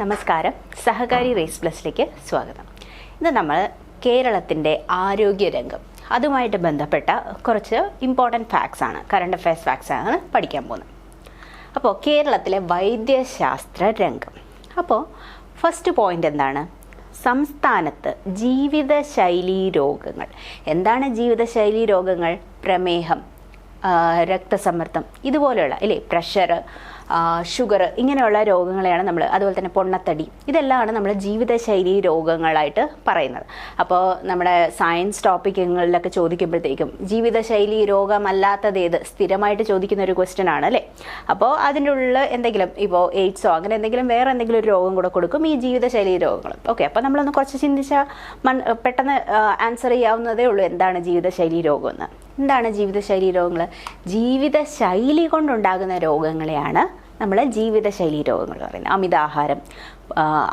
നമസ്കാരം. സഹകാരി റേസ് പ്ലസിലേക്ക് സ്വാഗതം. ഇന്ന് നമ്മൾ കേരളത്തിന്റെ ആരോഗ്യരംഗം അതുമായിട്ട് ബന്ധപ്പെട്ട കുറച്ച് ഇമ്പോർട്ടന്റ് ഫാക്ട്സ് ആണ് കറണ്ട് അഫയേഴ്സ് ഫാക്ട്സ് ആണ് പഠിക്കാൻ പോകുന്നത്. അപ്പോൾ കേരളത്തിലെ വൈദ്യശാസ്ത്ര രംഗം. അപ്പോൾ ഫസ്റ്റ് പോയിന്റ് എന്താണ്? സംസ്ഥാനത്ത് ജീവിതശൈലി രോഗങ്ങൾ. എന്താണ് ജീവിതശൈലി രോഗങ്ങൾ? പ്രമേഹം രക്തസമ്മർദ്ദം ഇതുപോലെയുള്ള ഇല്ലേ? പ്രഷർ ഷുഗർ ഇങ്ങനെയുള്ള രോഗങ്ങളെയാണ് നമ്മൾ അതുപോലെ തന്നെ പൊണ്ണത്തടി ഇതെല്ലാമാണ് നമ്മൾ ജീവിതശൈലി രോഗങ്ങളായിട്ട് പറയുന്നത്. അപ്പോൾ നമ്മുടെ സയൻസ് ടോപ്പിക്കുകളിലൊക്കെ ചോദിക്കുമ്പോഴത്തേക്കും ജീവിതശൈലി രോഗമല്ലാത്തത് ഏത് സ്ഥിരമായിട്ട് ചോദിക്കുന്ന ഒരു ക്വസ്റ്റ്യൻ ആണ് അല്ലേ? അപ്പോൾ അതിന്റെ ഉള്ളിൽ എന്തെങ്കിലും ഇപ്പോൾ എയ്ഡ്സോ അങ്ങനെ എന്തെങ്കിലും വേറെ എന്തെങ്കിലും ഒരു രോഗം കൂടെ കൊടുക്കും ഈ ജീവിതശൈലി രോഗങ്ങൾ ഓക്കെ അപ്പോൾ നമ്മളൊന്ന് കുറച്ച് ചിന്തിച്ചാൽ പെട്ടെന്ന് ആൻസർ ചെയ്യാവുന്നതേ ഉള്ളൂ എന്താണ് ജീവിതശൈലി രോഗം എന്ന്. എന്താണ് ജീവിതശൈലി രോഗങ്ങൾ ജീവിതശൈലി കൊണ്ടുണ്ടാകുന്ന രോഗങ്ങളെയാണ് നമ്മൾ ജീവിതശൈലി രോഗങ്ങൾ പറയുന്നത്. അമിതാഹാരം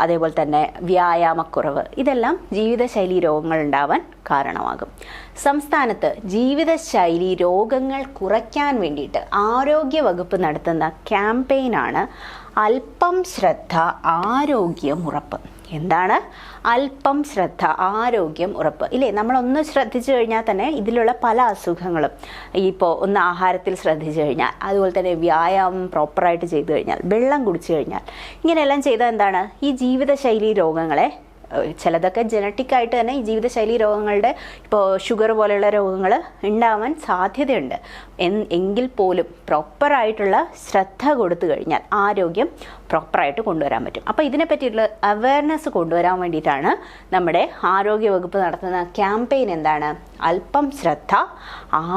അതേപോലെ തന്നെ വ്യായാമക്കുറവ് ഇതെല്ലാം ജീവിതശൈലി രോഗങ്ങൾ ഉണ്ടാവാൻ കാരണമാകും. സംസ്ഥാനത്ത് ജീവിതശൈലി രോഗങ്ങൾ കുറയ്ക്കാൻ വേണ്ടിയിട്ട് ആരോഗ്യ വകുപ്പ് നടത്തുന്ന ക്യാമ്പയിനാണ് അല്പം ശ്രദ്ധ ആരോഗ്യം ഉറപ്പ് എന്താണ്? അല്പം ശ്രദ്ധ ആരോഗ്യം ഉറപ്പ്. ഇല്ലേ? നമ്മളൊന്ന് ശ്രദ്ധിച്ചു കഴിഞ്ഞാൽ തന്നെ ഇതിലുള്ള പല അസുഖങ്ങളും ഇപ്പോൾ ഒന്ന് ആഹാരത്തിൽ ശ്രദ്ധിച്ചു കഴിഞ്ഞാൽ അതുപോലെ തന്നെ വ്യായാമം പ്രോപ്പറായിട്ട് ചെയ്തു കഴിഞ്ഞാൽ വെള്ളം കുടിച്ചു കഴിഞ്ഞാൽ ഇങ്ങനെയെല്ലാം ചെയ്താൽ എന്താണ്? ഈ ജീവിതശൈലി രോഗങ്ങളെ ചിലതൊക്കെ ജനറ്റിക് ആയിട്ട് തന്നെ ഈ ജീവിതശൈലി രോഗങ്ങളുടെ ഇപ്പോൾ ഷുഗർ പോലെയുള്ള രോഗങ്ങൾ ഉണ്ടാവാൻ സാധ്യതയുണ്ട്. എങ്കിൽ പോലും പ്രോപ്പറായിട്ടുള്ള ശ്രദ്ധ കൊടുത്തു കഴിഞ്ഞാൽ ആരോഗ്യം പ്രോപ്പറായിട്ട് കൊണ്ടുവരാൻ പറ്റും. അപ്പോൾ ഇതിനെ പറ്റിയിട്ടുള്ള അവയർനെസ് കൊണ്ടുവരാൻ വേണ്ടിയിട്ടാണ് നമ്മുടെ ആരോഗ്യ വകുപ്പ് നടത്തുന്ന ക്യാമ്പയിൻ എന്താണ്? അല്പം ശ്രദ്ധ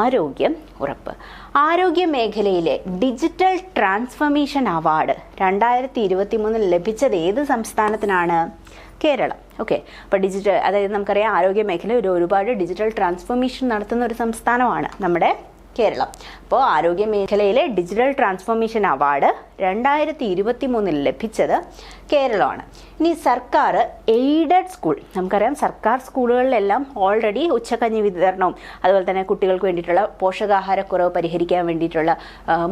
ആരോഗ്യം ഉറപ്പ്. ആരോഗ്യ മേഖലയിലെ ഡിജിറ്റൽ ട്രാൻസ്ഫർമേഷൻ അവാർഡ് രണ്ടായിരത്തി ഇരുപത്തി മൂന്നിൽ ലഭിച്ചത് ഏത് സംസ്ഥാനത്തിനാണ്? കേരളം. ഓക്കെ അപ്പോൾ ഡിജിറ്റൽ അതായത് നമുക്കറിയാം ആരോഗ്യ മേഖല ഒരു ഒരുപാട് ഡിജിറ്റൽ ട്രാൻസ്ഫോർമേഷൻ നടത്തുന്ന ഒരു സംസ്ഥാനമാണ് നമ്മുടെ കേരളം. അപ്പോൾ ആരോഗ്യ മേഖലയിലെ ഡിജിറ്റൽ ട്രാൻസ്ഫോർമേഷൻ അവാർഡ് രണ്ടായിരത്തി ഇരുപത്തി മൂന്നിൽ ലഭിച്ചത് കേരളമാണ്. ഇനി സർക്കാർ എയ്ഡഡ് സ്കൂൾ. നമുക്കറിയാം സർക്കാർ സ്കൂളുകളിലെല്ലാം ഓൾറെഡി ഉച്ചക്കഞ്ഞി വിതരണവും അതുപോലെ തന്നെ കുട്ടികൾക്ക് വേണ്ടിയിട്ടുള്ള പോഷകാഹാരക്കുറവ് പരിഹരിക്കാൻ വേണ്ടിയിട്ടുള്ള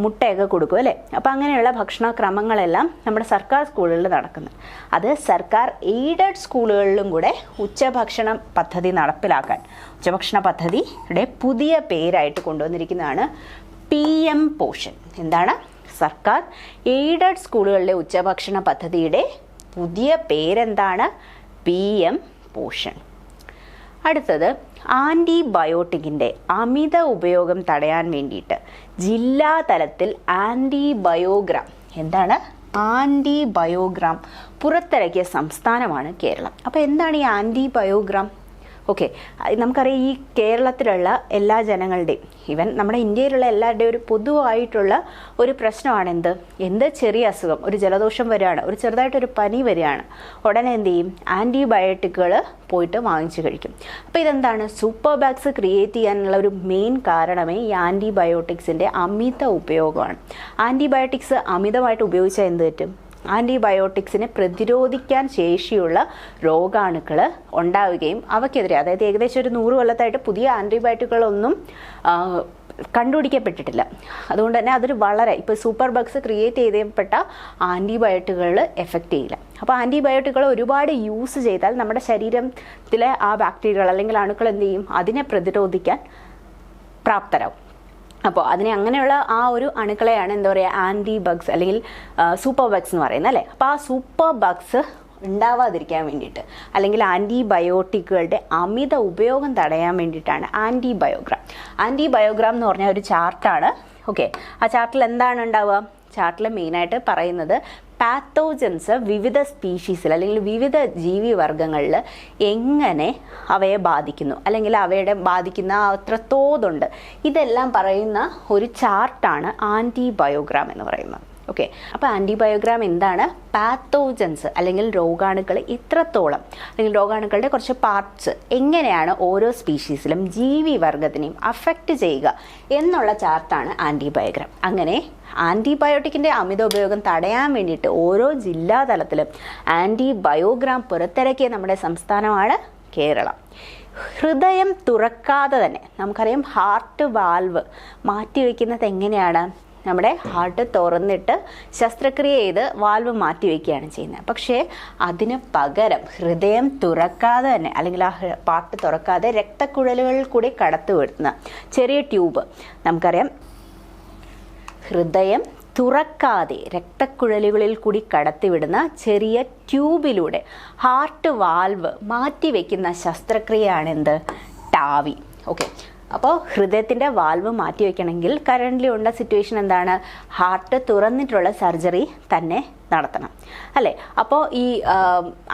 മുട്ടയൊക്കെ കൊടുക്കും അല്ലേ? അപ്പോൾ അങ്ങനെയുള്ള ഭക്ഷണക്രമങ്ങളെല്ലാം നമ്മുടെ സർക്കാർ സ്കൂളുകളിൽ നടക്കുന്നു. അത് സർക്കാർ എയ്ഡഡ് സ്കൂളുകളിലും കൂടെ ഉച്ചഭക്ഷണ പദ്ധതി നടപ്പിലാക്കാൻ ഉച്ചഭക്ഷണ പദ്ധതിയുടെ പുതിയ പേരായിട്ട് കൊണ്ടുവന്നിരിക്കുന്നതാണ് പി എം പോഷൻ. എന്താണ്? സർക്കാർ എയ്ഡഡ് സ്കൂളുകളിലെ ഉച്ചഭക്ഷണ പദ്ധതിയുടെ പുതിയ പേരെന്താണ്? P M Poshan. അടുത്തത് ആന്റിബയോട്ടിക്കിന്റെ അമിത ഉപയോഗം തടയാൻ വേണ്ടിയിട്ട് ജില്ലാ തലത്തിൽ ആന്റിബയോഗ്രാം എന്താണ്? ആന്റിബയോഗ്രാം പുറത്തിറക്കിയ സംസ്ഥാനമാണ് കേരളം. അപ്പോൾ എന്താണ് ഈ ആന്റിബയോഗ്രാം ഓക്കെ നമുക്കറിയാം ഈ കേരളത്തിലുള്ള എല്ലാ ജനങ്ങളുടെയും ഈവൻ നമ്മുടെ ഇന്ത്യയിലുള്ള എല്ലാവരുടെയും ഒരു പൊതുവായിട്ടുള്ള ഒരു പ്രശ്നമാണ് എന്ത്? എന്ത് ചെറിയ അസുഖം? ഒരു ജലദോഷം വരികയാണ് ഒരു ചെറുതായിട്ടൊരു പനി വരികയാണ്. ഉടനെ എന്ത് ചെയ്യും? ആന്റിബയോട്ടിക്കുകൾ പോയിട്ട് വാങ്ങിച്ചു കഴിക്കും. അപ്പോൾ ഇതെന്താണ്? സൂപ്പർ ബാഗ്സ് ക്രിയേറ്റ് ചെയ്യാനുള്ള ഒരു മെയിൻ കാരണമേ ഈ ആന്റിബയോട്ടിക്സിന്റെ അമിത ഉപയോഗമാണ്. ആന്റിബയോട്ടിക്സ് അമിതമായിട്ട് ഉപയോഗിച്ചാൽ എന്ത് പറ്റും? ആന്റിബയോട്ടിക്സിനെ പ്രതിരോധിക്കാൻ ശേഷിയുള്ള രോഗാണുക്കൾ ഉണ്ടാവുകയും അവയ്ക്കെതിരെ അതായത് ഏകദേശം ഒരു നൂറ് കൊല്ലത്തായിട്ട് പുതിയ ആന്റിബയോട്ടിക്കുകളൊന്നും കണ്ടുപിടിക്കപ്പെട്ടിട്ടില്ല. അതുകൊണ്ട് തന്നെ അതൊരു വളരെ ഇപ്പോൾ സൂപ്പർ ബഗ്സ് ക്രിയേറ്റ് ചെയ്യപ്പെട്ട ആന്റിബയോട്ടിക്കുകൾ എഫക്റ്റ് ചെയ്യില്ല. അപ്പോൾ ആന്റിബയോട്ടിക്കുകൾ ഒരുപാട് യൂസ് ചെയ്താൽ നമ്മുടെ ശരീരത്തിലെ ആ ബാക്ടീരിയകൾ അല്ലെങ്കിൽ അണുക്കൾ എന്ത് ചെയ്യും? അതിനെ പ്രതിരോധിക്കാൻ പ്രാപ്തരാകും അപ്പോൾ അതിനെ അങ്ങനെയുള്ള ആ ഒരു അണുക്കളെയാണ് എന്താ പറയുക ആന്റി ബഗ്സ് അല്ലെങ്കിൽ സൂപ്പർ ബഗ്സ് എന്ന് പറയുന്നത് അല്ലേ? അപ്പോൾ ആ സൂപ്പർ ബഗ്സ് ഉണ്ടാവാതിരിക്കാൻ വേണ്ടിയിട്ട് അല്ലെങ്കിൽ ആന്റിബയോട്ടിക്കുകളുടെ അമിത ഉപയോഗം തടയാൻ വേണ്ടിയിട്ടാണ് ആന്റിബയോഗ്രാം ആന്റിബയോഗ്രാം എന്ന് പറഞ്ഞ ഒരു ചാർട്ടാണ് ഓക്കെ ആ ചാർട്ടിൽ എന്താണ് ഉണ്ടാവുക? ചാർട്ടിൽ മെയിനായിട്ട് പറയുന്നത് പാത്തോജൻസ് വിവിധ സ്പീഷീസിൽ അല്ലെങ്കിൽ വിവിധ ജീവി വർഗങ്ങളിൽ എങ്ങനെ അവയെ ബാധിക്കുന്നു? അല്ലെങ്കിൽ അവയുടെ ബാധിക്കുന്ന അത്ര തോതുണ്ട് ഇതെല്ലാം പറയുന്ന ഒരു ചാർട്ടാണ് ആന്റിബയോഗ്രാം എന്ന് പറയുന്നത്. ഓക്കെ അപ്പോൾ ആന്റിബയോഗ്രാം എന്താണ്? പാത്തോജൻസ് അല്ലെങ്കിൽ രോഗാണുക്കൾ ഇത്രത്തോളം. അല്ലെങ്കിൽ രോഗാണുക്കളുടെ കുറച്ച് പാർട്സ് എങ്ങനെയാണ് ഓരോ സ്പീഷീസിലും ജീവി വർഗത്തിനെയും അഫക്റ്റ് ചെയ്യുക എന്നുള്ള ചാർട്ടാണ് ആന്റിബയോഗ്രാം അങ്ങനെ ആന്റിബയോട്ടിക്കിന്റെ അമിത ഉപയോഗം തടയാൻ വേണ്ടിയിട്ട് ഓരോ ജില്ലാ തലത്തിലും ആന്റിബയോഗ്രാം പുറത്തിറക്കിയ നമ്മുടെ സംസ്ഥാനമാണ് കേരളം. ഹൃദയം തുറക്കാതെ തന്നെ നമുക്കറിയാം ഹാർട്ട് വാൽവ് മാറ്റിവെക്കുന്നത് എങ്ങനെയാണ്? നമ്മുടെ ഹാർട്ട് തുറന്നിട്ട് ശസ്ത്രക്രിയ ചെയ്ത് വാൽവ് മാറ്റി വയ്ക്കുകയാണ് ചെയ്യുന്നത്. പക്ഷേ അതിന് പകരം ഹൃദയം തുറക്കാതെ തന്നെ അല്ലെങ്കിൽ ആ പാർട്ട് തുറക്കാതെ രക്തക്കുഴലുകളിൽ കൂടി കടത്തിവിടുന്ന ചെറിയ ട്യൂബ് നമുക്കറിയാം ഹൃദയം തുറക്കാതെ രക്തക്കുഴലുകളിൽ കൂടി കടത്തിവിടുന്ന ചെറിയ ട്യൂബിലൂടെ ഹാർട്ട് വാൽവ് മാറ്റിവെക്കുന്ന ശസ്ത്രക്രിയയാണെന്ത്? ടാവി. ഓക്കെ അപ്പോൾ ഹൃദയത്തിന്റെ വാൽവ് മാറ്റി വയ്ക്കണമെങ്കിൽ കറന്റ്ലി ഉള്ള സിറ്റുവേഷൻ എന്താണ്? ഹാർട്ട് തുറന്നിട്ടുള്ള സർജറി തന്നെ നടത്തണം. അല്ലേ? അപ്പോൾ ഈ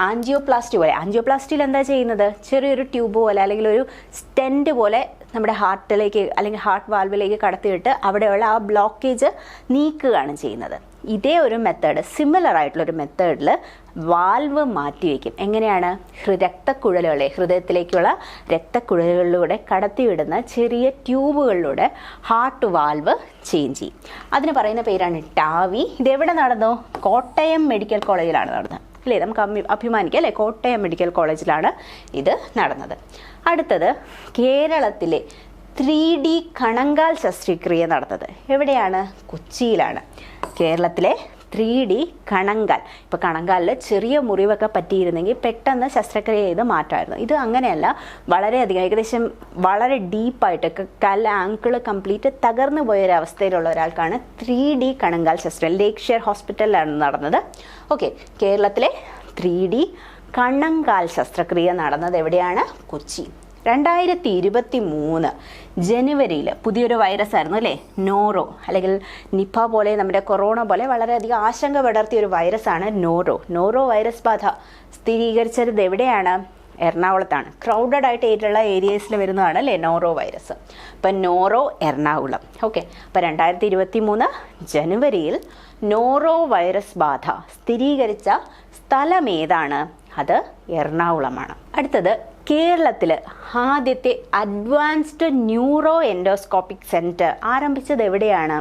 ആൻജിയോപ്ലാസ്റ്റി പോലെ ആൻജിയോപ്ലാസ്റ്റിയിൽ എന്താ ചെയ്യുന്നത്? ചെറിയൊരു ട്യൂബ് പോലെ അല്ലെങ്കിൽ ഒരു സ്റ്റെന്റ് പോലെ നമ്മുടെ ഹാർട്ടിലേക്ക് അല്ലെങ്കിൽ ഹാർട്ട് വാൽവിലേക്ക് കടത്തിയിട്ട് അവിടെയുള്ള ആ ബ്ലോക്കേജ് നീക്കുകയാണ് ചെയ്യുന്നത്. ഇതേ ഒരു മെത്തേഡ് സിമിലർ ആയിട്ടുള്ള ഒരു മെത്തേഡിൽ വാൽവ് മാറ്റിവെക്കും എങ്ങനെയാണ്? രക്തക്കുഴലുകളെ ഹൃദയത്തിലേക്കുള്ള രക്തക്കുഴലുകളിലൂടെ കടത്തിവിടുന്ന ചെറിയ ട്യൂബുകളിലൂടെ ഹാർട്ട് വാൽവ് ചേഞ്ച് ചെയ്യും. അതിന് പറയുന്ന പേരാണ് ടാവി. ഇതെവിടെ നടന്നു? കോട്ടയം മെഡിക്കൽ കോളേജിലാണ് നടന്നത്. അല്ലേ? നമുക്ക് അമ്മി- അഭിമാനിക്കാം അല്ലേ? കോട്ടയം മെഡിക്കൽ കോളേജിലാണ് ഇത് നടന്നത്. അടുത്തത് കേരളത്തിലെ ത്രീ ഡി കണങ്കാൽ ശസ്ത്രക്രിയ നടന്നത്. എവിടെയാണ്? കൊച്ചിയിലാണ്. കേരളത്തിലെ ത്രീ ഡി കണങ്കാൽ. ഇപ്പോൾ കണങ്കാലിൽ ചെറിയ മുറിവൊക്കെ പറ്റിയിരുന്നെങ്കിൽ പെട്ടെന്ന് ശസ്ത്രക്രിയ ചെയ്ത് മാറ്റായിരുന്നു. ഇത് അങ്ങനെയല്ല വളരെയധികം ഏകദേശം വളരെ ഡീപ്പായിട്ട് കൽ ആങ്കിൾ കംപ്ലീറ്റ് തകർന്നു പോയ ഒരു അവസ്ഥയിലുള്ള ഒരാൾക്കാണ് ത്രീ ഡി കണങ്കാൽ ശസ്ത്രം ലേക്ക് ഷെയർ ഹോസ്പിറ്റലിലാണ് നടന്നത്. ഓക്കെ കേരളത്തിലെ ത്രീ ഡി കണ്ണങ്കാൽ ശസ്ത്രക്രിയ നടന്നത് എവിടെയാണ്? കൊച്ചി. രണ്ടായിരത്തി ഇരുപത്തി മൂന്ന് ജനുവരിയിൽ പുതിയൊരു വൈറസ് ആയിരുന്നു അല്ലേ? നോറോ അല്ലെങ്കിൽ നിപ്പ പോലെ നമ്മുടെ കൊറോണ പോലെ വളരെയധികം ആശങ്ക പടർത്തിയ ഒരു വൈറസാണ് നോറോ നോറോ വൈറസ് ബാധ സ്ഥിരീകരിച്ചത് എവിടെയാണ്? എറണാകുളത്താണ്. ക്രൗഡഡ് ആയിട്ട് ഏറ്റുള്ള ഏരിയസിൽ വരുന്നതാണ് അല്ലേ നോറോ വൈറസ് അപ്പം നോറോ എറണാകുളം. ഓക്കെ അപ്പം രണ്ടായിരത്തി ഇരുപത്തി മൂന്ന് ജനുവരിയിൽ നോറോ വൈറസ് ബാധ സ്ഥിരീകരിച്ച സ്ഥലം ഏതാണ്? അത് എറണാകുളമാണ്. അടുത്തത് കേരളത്തിൽ ആദ്യത്തെ അഡ്വാൻസ്ഡ് ന്യൂറോ എൻഡോസ്കോപ്പിക് സെന്റർ ആരംഭിച്ചത് എവിടെയാണ്?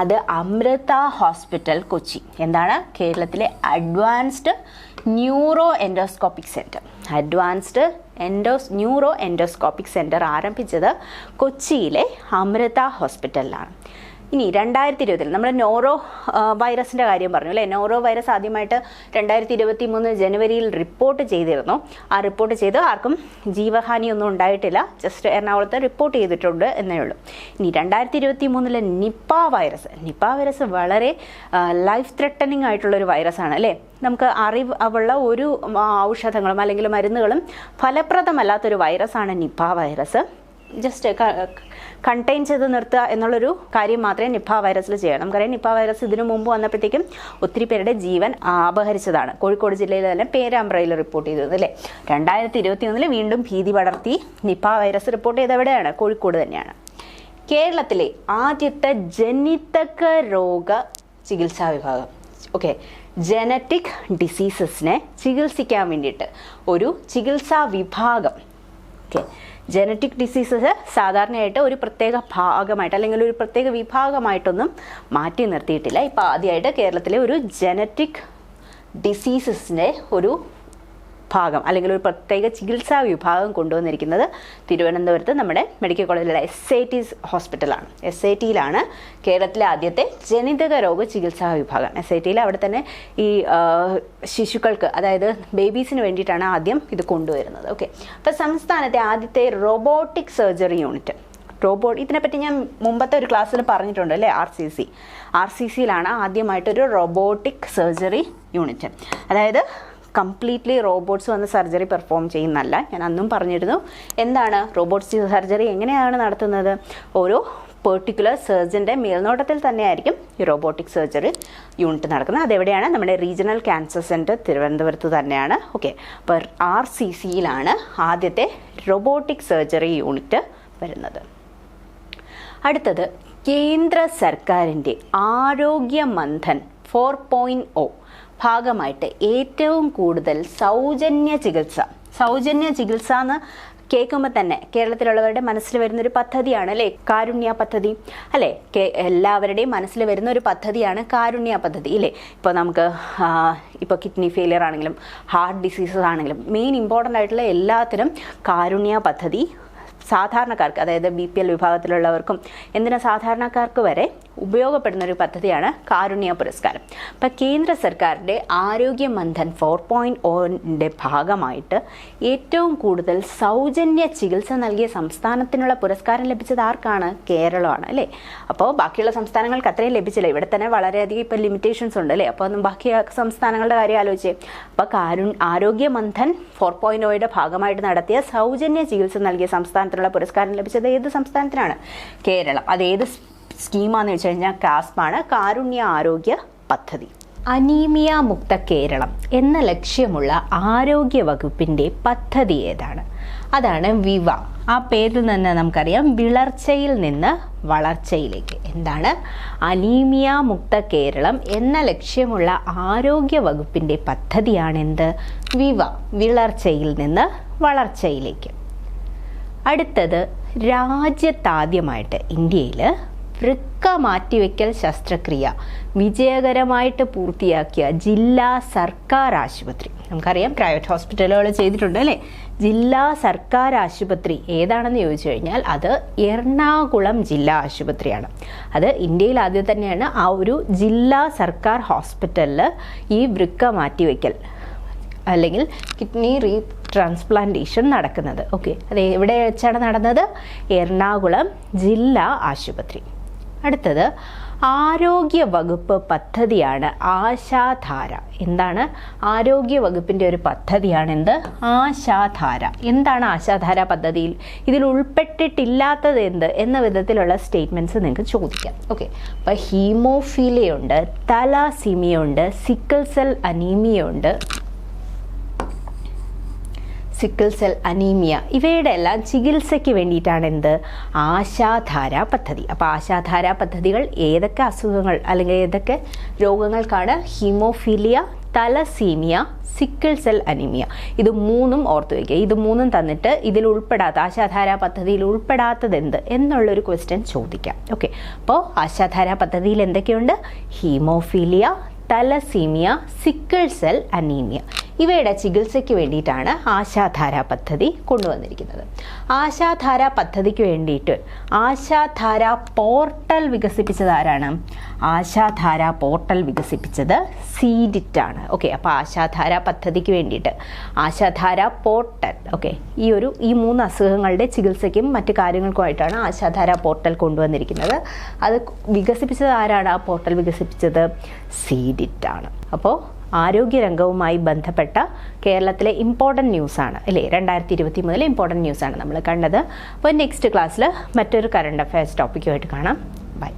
അത് അമൃത ഹോസ്പിറ്റൽ കൊച്ചി. എന്താണ്? കേരളത്തിലെ advanced neuro endoscopic centre advanced endos neuro endoscopic centre ആരംഭിച്ചത് കൊച്ചിയിലെ അമൃത ഹോസ്പിറ്റലിലാണ് ഇനി രണ്ടായിരത്തി ഇരുപതിൽ നമ്മൾ നോറോ വൈറസിന്റെ കാര്യം പറഞ്ഞു അല്ലേ? നോറോ വൈറസ് ആദ്യമായിട്ട് രണ്ടായിരത്തി ഇരുപത്തി മൂന്ന് ജനുവരിയിൽ റിപ്പോർട്ട് ചെയ്തിരുന്നു. ആ റിപ്പോർട്ട് ചെയ്ത് ആർക്കും ജീവഹാനിയൊന്നും ഉണ്ടായിട്ടില്ല. ജസ്റ്റ് എറണാകുളത്ത് റിപ്പോർട്ട് ചെയ്തിട്ടുണ്ട് എന്നേ ഉള്ളൂ. ഇനി രണ്ടായിരത്തി ഇരുപത്തി മൂന്നിലെ നിപ്പ വൈറസ് നിപ്പ വൈറസ് വളരെ ലൈഫ് ത്രെട്ടനിങ് വൈറസ് ആണ് അല്ലേ? നമുക്ക് അറിവ് ഉള്ള ഒരു ഔഷധങ്ങളും അല്ലെങ്കിൽ മരുന്നുകളും ഫലപ്രദമല്ലാത്തൊരു വൈറസാണ് നിപ്പ വൈറസ് ജസ്റ്റ് കണ്ടെയ്ൻ ചെയ്ത് നിർത്തുക എന്നുള്ളൊരു കാര്യം മാത്രമേ നിപ്പ വൈറസിൽ ചെയ്യണം നമുക്കറിയാം നിപ്പ വൈറസ് ഇതിനു മുമ്പ് വന്നപ്പോഴത്തേക്കും ഒത്തിരി പേരുടെ ജീവൻ അപഹരിച്ചതാണ് കോഴിക്കോട് ജില്ലയിൽ തന്നെ പേരാമ്പ്രയിൽ റിപ്പോർട്ട് ചെയ്തത് അല്ലേ? രണ്ടായിരത്തി ഇരുപത്തി ഒന്നിൽ വീണ്ടും ഭീതി പടർത്തി നിപ്പ വൈറസ് റിപ്പോർട്ട് ചെയ്ത് എവിടെയാണ്? കോഴിക്കോട് തന്നെയാണ്. കേരളത്തിലെ ആദ്യത്തെ ജനിതക രോഗ ചികിത്സാ വിഭാഗം. ഓക്കെ ജനറ്റിക് ഡിസീസസിനെ ചികിത്സിക്കാൻ വേണ്ടിയിട്ട് ഒരു ചികിത്സാ വിഭാഗം. ഓക്കെ ജനറ്റിക് ഡിസീസസ് സാധാരണയായിട്ട് ഒരു പ്രത്യേക ഭാഗമായിട്ട് അല്ലെങ്കിൽ ഒരു പ്രത്യേക വിഭാഗമായിട്ടൊന്നും മാറ്റി നിർത്തിയിട്ടില്ല. ഇപ്പോൾ ആദ്യമായിട്ട് കേരളത്തിലെ ഒരു ജനറ്റിക് ഡിസീസസിന്റെ ഒരു ഭാഗം അല്ലെങ്കിൽ ഒരു പ്രത്യേക ചികിത്സാ വിഭാഗം കൊണ്ടുവന്നിരിക്കുന്നത് തിരുവനന്തപുരത്ത് നമ്മുടെ മെഡിക്കൽ കോളേജിലെ എസ് ഐ ടി ഹോസ്പിറ്റലാണ്. എസ് ഐ ടിയിലാണ് കേരളത്തിലെ ആദ്യത്തെ ജനിതക രോഗ ചികിത്സാ വിഭാഗം. എസ് ഐ ടിയിൽ അവിടെ തന്നെ ഈ ശിശുക്കൾക്ക് അതായത് ബേബീസിന് വേണ്ടിയിട്ടാണ് ആദ്യം ഇത് കൊണ്ടുവരുന്നത്. ഓക്കെ അപ്പോൾ സംസ്ഥാനത്തെ ആദ്യത്തെ റോബോട്ടിക് സർജറി യൂണിറ്റ്. റോബോട്ട് ഇതിനെപ്പറ്റി ഞാൻ മുമ്പത്തെ ഒരു ക്ലാസ്സിൽ പറഞ്ഞിട്ടുണ്ട് അല്ലേ? R C C R C സിയിലാണ് ആദ്യമായിട്ടൊരു റോബോട്ടിക് സർജറി യൂണിറ്റ്. അതായത് കംപ്ലീറ്റ്ലി റോബോട്ട്സ് വന്ന് സർജറി പെർഫോം ചെയ്യുന്നല്ല ഞാൻ അന്നും പറഞ്ഞിരുന്നു എന്താണ് റോബോട്ട്സ് സർജറി എങ്ങനെയാണ് നടത്തുന്നത്? ഓരോ പെർട്ടിക്കുലർ സർജന്റെ മേൽനോട്ടത്തിൽ തന്നെയായിരിക്കും ഈ റോബോട്ടിക് സർജറി യൂണിറ്റ് നടക്കുന്നത്. അതെവിടെയാണ്? നമ്മുടെ റീജിയണൽ ക്യാൻസർ സെന്റർ തിരുവനന്തപുരത്ത് തന്നെയാണ്. ഓക്കെ അപ്പോൾ ആർ സി സിയിലാണ് ആദ്യത്തെ റോബോട്ടിക് സർജറി യൂണിറ്റ് വരുന്നത്. അടുത്തത് കേന്ദ്ര സർക്കാരിന്റെ ആരോഗ്യ മന്ധൻ ഫോർ പോയിന്റ് ഒ ഭാഗമായിട്ട് ഏറ്റവും കൂടുതൽ സൗജന്യ ചികിത്സ. സൗജന്യ ചികിത്സ എന്ന് കേൾക്കുമ്പോൾ തന്നെ കേരളത്തിലുള്ളവരുടെ മനസ്സിൽ വരുന്ന ഒരു പദ്ധതിയാണ് അല്ലേ? കാരുണ്യ പദ്ധതി. അല്ലേ? എല്ലാവരുടെയും മനസ്സിൽ വരുന്ന ഒരു പദ്ധതിയാണ് കാരുണ്യ പദ്ധതി അല്ലേ ഇപ്പോൾ നമുക്ക് ഇപ്പോൾ കിഡ്നി ഫെയിലിയർ ആണെങ്കിലും ഹാർട്ട് ഡിസീസസ് ആണെങ്കിലും മെയിൻ ഇമ്പോർട്ടന്റ് ആയിട്ടുള്ള എല്ലാത്തിനും കാരുണ്യ പദ്ധതി സാധാരണക്കാർക്ക് അതായത് ബി പി എൽ വിഭാഗത്തിലുള്ളവർക്കും എന്തിനാ സാധാരണക്കാർക്ക് വരെ ഉപയോഗപ്പെടുന്ന ഒരു പദ്ധതിയാണ് കാരുണ്യ പുരസ്കാരം. അപ്പം കേന്ദ്ര സർക്കാരിന്റെ ആരോഗ്യ മന്ധൻ ഫോർ പോയിന്റ് ഓന്റെ ഭാഗമായിട്ട് ഏറ്റവും കൂടുതൽ സൗജന്യ ചികിത്സ നൽകിയ സംസ്ഥാനത്തിനുള്ള പുരസ്കാരം ലഭിച്ചത് ആർക്കാണ്? കേരളമാണ് അല്ലേ? അപ്പോൾ ബാക്കിയുള്ള സംസ്ഥാനങ്ങൾക്ക് അത്രയും ലഭിച്ചില്ല. ഇവിടെ തന്നെ വളരെയധികം ഇപ്പം ലിമിറ്റേഷൻസ് ഉണ്ട് അല്ലേ? അപ്പോൾ ബാക്കി സംസ്ഥാനങ്ങളുടെ കാര്യം ആലോചിച്ചേ. അപ്പോൾ കാരു ആരോഗ്യ മന്ധൻ ഫോർ പോയിന്റ് ഒയുടെ ഭാഗമായിട്ട് നടത്തിയ സൗജന്യ ചികിത്സ നൽകിയ സംസ്ഥാനത്തിനുള്ള പുരസ്കാരം ലഭിച്ചത് ഏത് സംസ്ഥാനത്തിനാണ്? കേരളം. അത് ഏത് സ്കീമാന്ന് വെച്ച് കഴിഞ്ഞാൽ കാസ്പാണ് കാരുണ്യ ആരോഗ്യ പദ്ധതി. അനീമിയ മുക്ത കേരളം എന്ന ലക്ഷ്യമുള്ള ആരോഗ്യ വകുപ്പിന്റെ പദ്ധതി ഏതാണ്? അതാണ് വിവ. ആ പേരിൽ നിന്ന് നമുക്കറിയാം വിളർച്ചയിൽ നിന്ന് വളർച്ചയിലേക്ക്. എന്താണ്? അനീമിയ മുക്ത കേരളം എന്ന ലക്ഷ്യമുള്ള ആരോഗ്യ വകുപ്പിന്റെ പദ്ധതിയാണെന്ത്? വിവ വിളർച്ചയിൽ നിന്ന് വളർച്ചയിലേക്ക്. അടുത്തത് രാജ്യത്താദ്യമായിട്ട് ഇന്ത്യയിൽ വൃക്ക മാറ്റിവെക്കൽ ശസ്ത്രക്രിയ. വിജയകരമായിട്ട് പൂർത്തിയാക്കിയ ജില്ലാ സർക്കാർ ആശുപത്രി. നമുക്കറിയാം പ്രൈവറ്റ് ഹോസ്പിറ്റലുകൾ ചെയ്തിട്ടുണ്ട് അല്ലേ? ജില്ലാ സർക്കാർ ആശുപത്രി ഏതാണെന്ന് ചോദിച്ചു കഴിഞ്ഞാൽ അത് എറണാകുളം ജില്ലാ ആശുപത്രിയാണ്. അത് ഇന്ത്യയിൽ ആദ്യം തന്നെയാണ് ആ ഒരു ജില്ലാ സർക്കാർ ഹോസ്പിറ്റലിൽ ഈ വൃക്ക മാറ്റിവെക്കൽ അല്ലെങ്കിൽ കിഡ്നി റീ ട്രാൻസ്പ്ലാന്റേഷൻ നടക്കുന്നത്. ഓക്കെ അത് എവിടെ വെച്ചാണ് നടന്നത്? എറണാകുളം ജില്ലാ ആശുപത്രി. അടുത്തത് ആരോഗ്യ വകുപ്പ് പദ്ധതിയാണ് ആശാധാര. എന്താണ്? ആരോഗ്യ വകുപ്പിന്റെ ഒരു പദ്ധതിയാണ് എന്ത്? ആശാധാര. എന്താണ് ആശാധാര പദ്ധതിയിൽ? ഇതിൽ ഉൾപ്പെട്ടിട്ടില്ലാത്തത് എന്ത്? എന്ന വിധത്തിലുള്ള സ്റ്റേറ്റ്മെന്റ്സ് നിങ്ങൾക്ക് ചോദിക്കാം. ഓക്കെ അപ്പോൾ ഹീമോഫീലിയുണ്ട് തലാസിമിയുണ്ട് സിക്കിൾ സെൽ അനീമിയ ഉണ്ട് സിക്കിൾ സെൽ അനീമിയ ഇവയുടെ എല്ലാം ചികിത്സയ്ക്ക് വേണ്ടിയിട്ടാണ് എന്ത് ആശാധാര പദ്ധതി. അപ്പോൾ ആശാധാര പദ്ധതികൾ ഏതൊക്കെ അസുഖങ്ങൾ അല്ലെങ്കിൽ ഏതൊക്കെ രോഗങ്ങൾക്കാണ്? Haemophilia thalassaemia sickle cell anaemia ഇത് മൂന്നും ഓർത്തു വയ്ക്കുക ഇത് മൂന്നും തന്നിട്ട് ഇതിൽ ഉൾപ്പെടാത്ത ആശാധാര പദ്ധതിയിൽ ഉൾപ്പെടാത്തത് എന്ത് എന്നുള്ളൊരു ക്വസ്റ്റ്യൻ ചോദിക്കാം. ഓക്കെ അപ്പോൾ ആശാധാര പദ്ധതിയിൽ എന്തൊക്കെയുണ്ട്? Haemophilia thalassaemia sickle cell anaemia ഇവയുടെ ചികിത്സയ്ക്ക് വേണ്ടിയിട്ടാണ് ആശാധാര പദ്ധതി കൊണ്ടുവന്നിരിക്കുന്നത്. ആശാധാര പദ്ധതിക്ക് വേണ്ടിയിട്ട് ആശാധാര പോർട്ടൽ വികസിപ്പിച്ചത് ആരാണ്? ആശാധാര പോർട്ടൽ വികസിപ്പിച്ചത് ആണ്. ഓക്കെ അപ്പോൾ ആശാധാര പദ്ധതിക്ക് വേണ്ടിയിട്ട് ആശാധാര പോർട്ടൽ ഓക്കെ ഈ ഒരു ഈ മൂന്ന് അസുഖങ്ങളുടെ ചികിത്സയ്ക്കും മറ്റു കാര്യങ്ങൾക്കുമായിട്ടാണ് ആശാധാര പോർട്ടൽ കൊണ്ടുവന്നിരിക്കുന്നത്. അത് വികസിപ്പിച്ചത് ആരാണ്? ആ പോർട്ടൽ വികസിപ്പിച്ചത് ആണ്. അപ്പോൾ ആരോഗ്യരംഗവുമായി ബന്ധപ്പെട്ട കേരളത്തിലെ ഇമ്പോർട്ടന്റ് ന്യൂസാണ് അല്ലേ? രണ്ടായിരത്തി ഇരുപത്തി മുതൽ ഇമ്പോർട്ടന്റ് ന്യൂസാണ് നമ്മൾ കണ്ടത്. അപ്പോൾ നെക്സ്റ്റ് ക്ലാസ്സിൽ മറ്റൊരു കറണ്ട് അഫയേഴ്സ് ടോപ്പിക്കുമായിട്ട് കാണാം. ബൈ